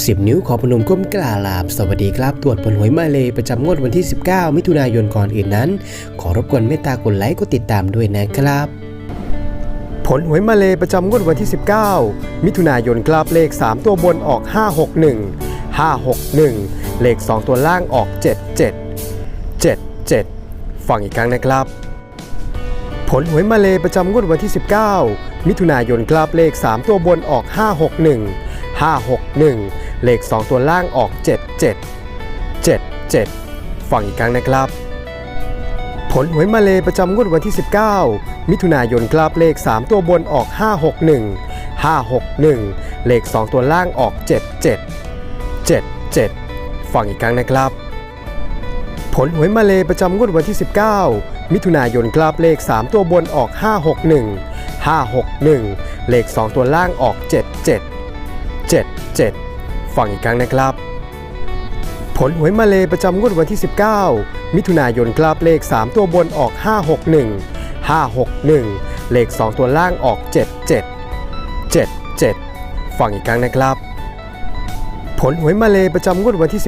10นิ้วขอพนมก้มกล่าวลาบสวัสดีครับ ตรวจผลหวยมาเลยประจำงวดวันที่ 19 มิถุนายนก่อนอื่นนั้น ขอรบกวนเมตตากดไลค์กดติดตามด้วยนะครับ ผลหวยมาเลยประจำงวดวันที่ 19 มิถุนายนกราบเลข 3 ตัวบนออก 561 561 เลข 2 ตัวล่างออก 77 77 ฟังอีกครั้งนะครับ ผลหวยมาเลยประจำงวดวันที่ 19 มิถุนายนกราบเลข 3 ตัวบนออก 561 561 เลข 2 ตัวล่างออก 77 77 ฟังอีกครั้งนะครับ ผลหวยมาเลยประจำงวดวันที่ 19 มิถุนายนกราบเลข 3 ตัวบนออก 561 561 เลข 2 ตัวล่างออก 77 77 ฟังอีกครั้งนะครับผลหวยมาเลยประจำงวดวันที่ 19 มิถุนายนกราบเลข 3 ตัวบนออก 561 561 เลข 2 ตัวล่างออก 77 77 ฟังอีกครั้งนะครับ ผลหวยมาเลยประจำงวดวันที่ 19 มิถุนายนกราบเลข 3 ตัวบนออก 561 561 เลข 2 ตัวล่างออก 77 77 ฟังอีกครั้งนะครับ ผลหวยมาเลยประจำงวดวันที่